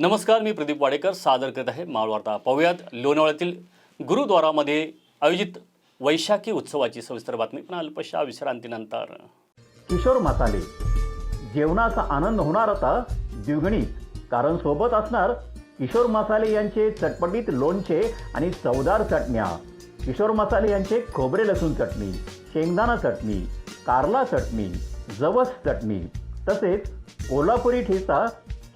नमस्कार मी प्रदीप वाडेकर सादर करत आहे माळवार्ता पाहूयात लोणावळ्यातील गुरुद्वारामध्ये आयोजित वैशाखी उत्सवाची सविस्तर बातमी. पण अल्पशा विश्रांतीनंतर. किशोर मसाले जेवणाचा आनंद होणार आता द्विगणी कारण सोबत असणार किशोर मसाले यांचे चटपटीत लोणचे आणि चवदार चटण्या. किशोर मसाले यांचे खोबरे लसूण चटणी शेंगदाणा चटणी कारला चटणी जवस चटणी तसेच कोल्हापुरी ठेचा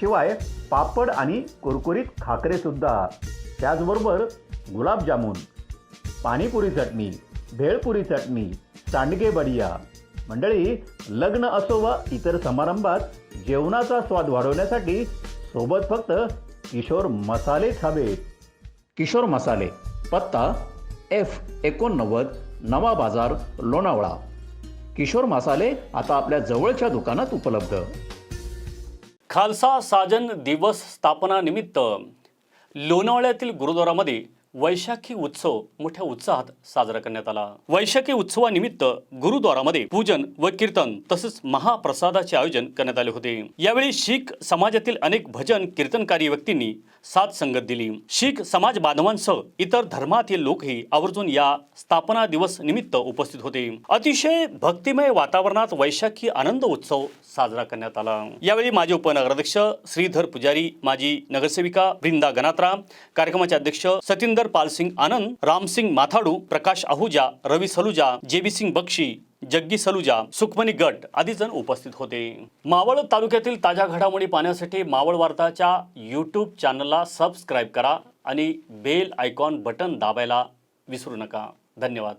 शिवाय पापड आणि कुरकुरीत खाकरेसुद्धा त्याचबरोबर गुलाबजामुन पाणीपुरी चटणी भेळपुरी चटणी सांडगे बडिया. मंडळी लग्न असो वा इतर समारंभात जेवणाचा स्वाद वाढवण्यासाठी सोबत फक्त किशोर मसालेच हवेत किशोर मसाले पत्ता एफ एकोणनव्वद नवा बाजार लोणावळा. किशोर मसाले आता आपल्या जवळच्या दुकानात उपलब्ध. खालसा साजन दिवस स्थापनानिमित्त लोणावळ्यातील गुरुद्वारामध्ये वैशाखी उत्सव मोठ्या उत्साहात साजरा करण्यात आला. वैशाखी उत्सवानिमित्त गुरुद्वारामध्ये पूजन व कीर्तन तसेच महाप्रसादाचे आयोजन करण्यात आले होते. यावेळी शीख समाजातील अनेक भजन कीर्तनकारी व्यक्तींनी साथ संगत दिली. शीख समाज बांधवांसह इतर धर्मातील लोकही आवर्जून या स्थापना दिवस निमित्त उपस्थित होते. अतिशय भक्तिमय वातावरणात वैशाखी आनंद उत्सव साजरा करण्यात आला. यावेळी माजी उपनगराध्यक्ष श्रीधर पुजारी माजी नगरसेविका वृंदा गणात्रा कार्यक्रमाचे अध्यक्ष सतिंदर पालसिंग आनंद रामसिंग माथाडू प्रकाश आहुजा रवी सलुजा जेबी सिंग बक्षी जग्गी सलुजा सुखमणी गट आदी जण उपस्थित होते. मावळ तालुक्यातील ताज्या घडामोडी पाहण्यासाठी मावळ वार्ताच्या यूट्यूब चॅनलला सबस्क्राईब करा आणि बेल आयकॉन बटन दाबायला विसरू नका. धन्यवाद.